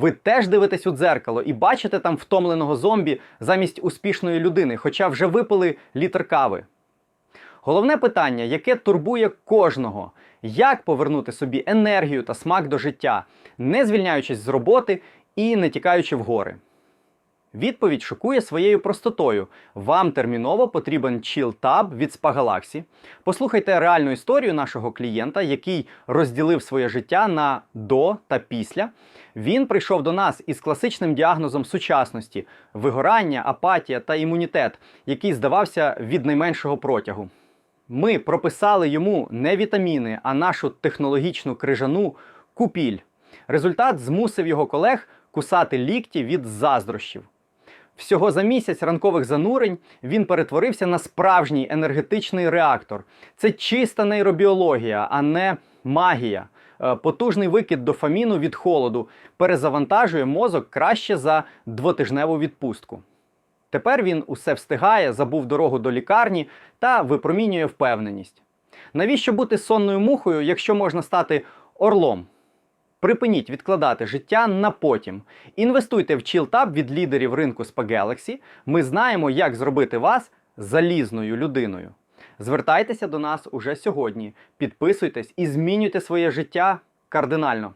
Ви теж дивитесь у дзеркало і бачите там втомленого зомбі замість успішної людини, хоча вже випили літр кави. Головне питання, яке турбує кожного: як повернути собі енергію та смак до життя, не звільняючись з роботи і не тікаючи в гори. Відповідь шокує своєю простотою. Вам терміново потрібен Chill Tab від Spa Galaxy. Послухайте реальну історію нашого клієнта, який розділив своє життя на до та після. Він прийшов до нас із класичним діагнозом сучасності: вигорання, апатія та імунітет, який здавався від найменшого протягу. Ми прописали йому не вітаміни, а нашу технологічну крижану купіль. Результат змусив його колег кусати лікті від заздрощів. Всього за місяць ранкових занурень він перетворився на справжній енергетичний реактор. Це чиста нейробіологія, а не магія. Е, Потужний викид дофаміну від холоду перезавантажує мозок краще за двотижневу відпустку. Тепер він усе встигає, забув дорогу до лікарні та випромінює впевненість. Навіщо бути сонною мухою, якщо можна стати орлом? Припиніть відкладати життя на потім. Інвестуйте в ChillTab від лідерів ринку Spa Galaxy. Ми знаємо, як зробити вас залізною людиною. Звертайтеся до нас уже сьогодні, підписуйтесь і змінюйте своє життя кардинально.